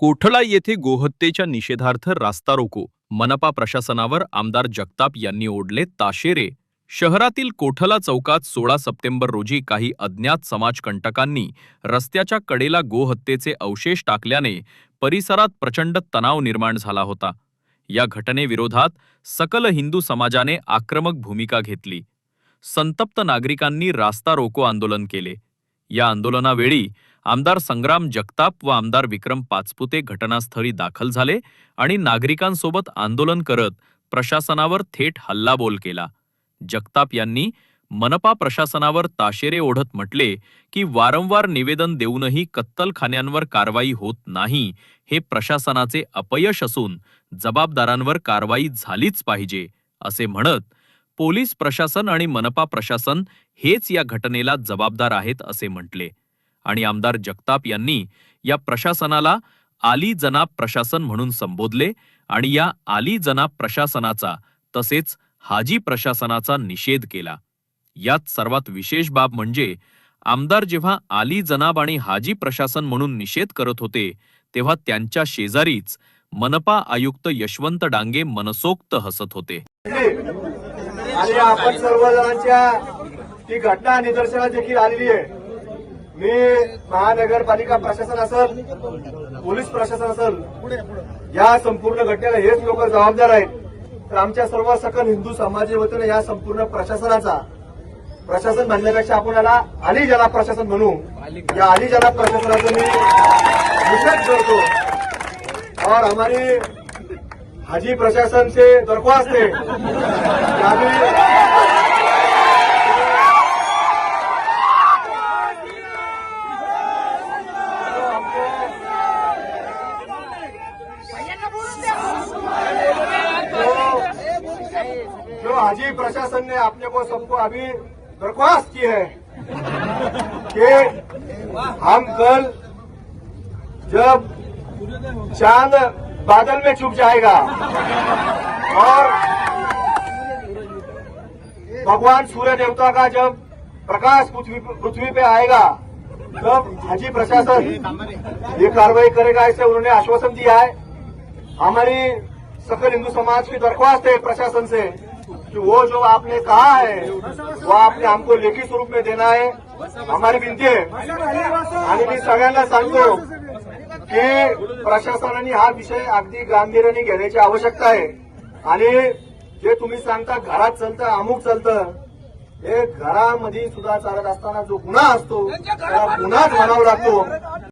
कोठळा येथे गोहत्येच्या निषेधार्थ रास्ता रोको? मनपा प्रशासनावर आमदार जगताप यांनी ओढले ताशेरे. शहरातील कोठला चौकात सोळा सप्टेंबर रोजी काही अज्ञात समाजकंटकांनी रस्त्याच्या कडेला गोहत्येचे अवशेष टाकल्याने परिसरात प्रचंड तणाव निर्माण झाला होता. या घटनेविरोधात सकल हिंदू समाजाने आक्रमक भूमिका घेतली. संतप्त नागरिकांनी रास्ता रोको आंदोलन केले. या आंदोलनावेळी आमदार संग्राम जगताप व आमदार विक्रम पाचपुते घटनास्थळी दाखल झाले आणि नागरिकांसोबत आंदोलन करत प्रशासनावर थेट हल्लाबोल केला. जगताप यांनी मनपा प्रशासनावर ताशेरे ओढत म्हटले की वारंवार निवेदन देऊनही कत्तलखान्यांवर कारवाई होत नाही हे प्रशासनाचे अपयश असून जबाबदारांवर कारवाई झालीच पाहिजे असे म्हणत पोलीस प्रशासन आणि मनपा प्रशासन हेच या घटनेला जबाबदार आहेत असे म्हटले. आणि आमदार जगताप यांनी या प्रशासनाला आली जनाब प्रशासन म्हणून संबोधले आणि या आली जनाब प्रशासनाचा तसेच हाजी प्रशासनाचा निषेध केला. यात सर्वात विशेष बाब म्हणजे आमदार जेव्हा आली जनाब आणि हाजी प्रशासन म्हणून निषेध करत होते तेव्हा त्यांच्या शेजारीच मनपा आयुक्त यशवंत डांगे मनसोक्त हसत होते. आणि आपण सर्वजणांच्या ती घटना निदर्शनात देखील आलेली आहे. मी महानगरपालिका प्रशासन असेल पोलीस प्रशासन असेल या संपूर्ण घटनेला हेच लोक जबाबदार आहेत. तर आमच्या सर्व सकल हिंदू समाजाच्या वतीने या संपूर्ण प्रशासनाचा प्रशासन म्हणण्यापेक्षा आपण याला अली जनाब प्रशासन म्हणू. या अली जनाब प्रशासनाचा मी निषेध करतो. और हमारी हाजी प्रशासन से दरख्वास्त है. जो हाजी प्रशासन ने अपने को सबको अभी दरख्वास्त की है कि हम कल जब चांद बादल में छुप जाएगा और भगवान सूर्य देवता का जब प्रकाश पृथ्वी पृथ्वी पे आएगा तब हाजी प्रशासन ये कार्रवाई करेगा ऐसे उन्होंने आश्वासन दिया है। हमारी सकल हिंदू समाज की दरख्वास्त है प्रशासन से कि वो जो आपने कहा है वो आपने हमको लेखी स्वरूप में देना है। हमारी विनंती आहे आणि मी सगळ्यांना सांगतो की प्रशासनाने हा विषय अगदी गांभीर्याने घेण्याची आवश्यकता आहे. आणि जे तुम्ही सांगता घरात चालतं अमुक चालतं हे घरामध्ये सुद्धा चालत असताना जो गुन्हा असतो त्याला गुन्हाच म्हणावा लागतो.